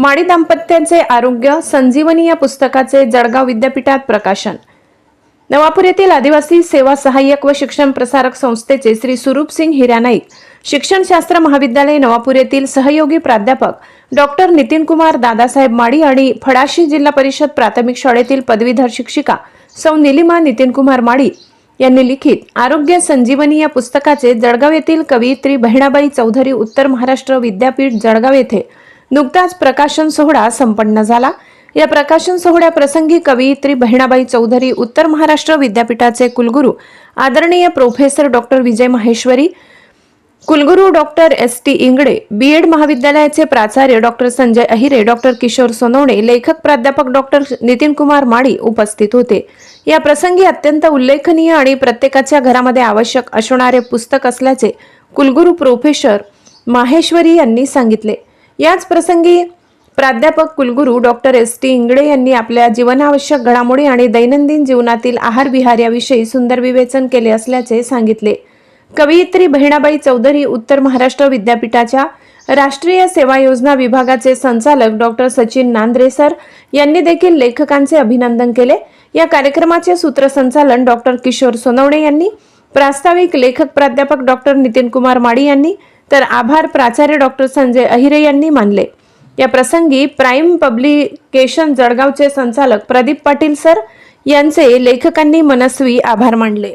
माडी दाम्पत्याचे आरोग्य संजीवनी या पुस्तकाचे जळगाव विद्यापीठात प्रकाशन. नवापूर येथील आदिवासी सेवा सहाय्यक व शिक्षण प्रसारक संस्थेचे श्री सुरूप सिंग हिरानाईक शिक्षणशास्त्र महाविद्यालय नवापूर येथील सहयोगी प्राध्यापक डॉक्टर नितीन कुमार दादासाहेब माडी आणि फडाशी जिल्हा परिषद प्राथमिक शाळेतील पदवीधर शिक्षिका सौ निलिमा नितीन कुमार माडी यांनी लिखित आरोग्य संजीवनी या पुस्तकाचे जळगाव येथील कवयित्री बहिणाबाई चौधरी उत्तर महाराष्ट्र विद्यापीठ जळगाव येथे नुकताच प्रकाशन सोहळा संपन्न झाला. या प्रकाशन सोहळ्याप्रसंगी कवयित्री बहिणाबाई चौधरी उत्तर महाराष्ट्र विद्यापीठाचे कुलगुरू आदरणीय प्रोफेसर डॉक्टर विजय माहेश्वरी कुलगुरू doctor S. T. Ingade B Ed महाविद्यालयाचे प्राचार्य डॉक्टर संजय अहिरे डॉक्टर किशोर सोनवणे लेखक प्राध्यापक डॉक्टर नितीन कुमार माडी उपस्थित होते. या प्रसंगी अत्यंत उल्लेखनीय आणि प्रत्येकाच्या घरामध्ये आवश्यक असणारे पुस्तक असल्याचे कुलगुरू प्रोफेसर माहेश्वरी यांनी सांगितले. याच प्रसंगी प्राध्यापक कुलगुरू डॉक्टर एस टी इंगडे यांनी आपल्या जीवनावश्यक घडामोडी आणि दैनंदिन जीवनातील आहार विहार याविषयी सुंदर विवेचन केले असल्याचे सांगितले. कवयित्री बहिणाबाई चौधरी उत्तर महाराष्ट्र विद्यापीठाच्या राष्ट्रीय सेवा योजना विभागाचे संचालक डॉक्टर सचिन नांद्रे सर यांनी देखील लेखकांचे अभिनंदन केले. या कार्यक्रमाचे सूत्रसंचालन डॉक्टर किशोर सोनवणे यांनी प्रास्ताविक लेखक प्राध्यापक डॉक्टर नितीन कुमार माडी यांनी तर आभार प्राचार्य डॉक्टर संजय अहिरे यांनी मानले. या प्रसंगी प्राईम पब्लिकेशन जळगावचे संचालक प्रदीप पाटील सर यांचे लेखकांनी मनस्वी आभार मानले.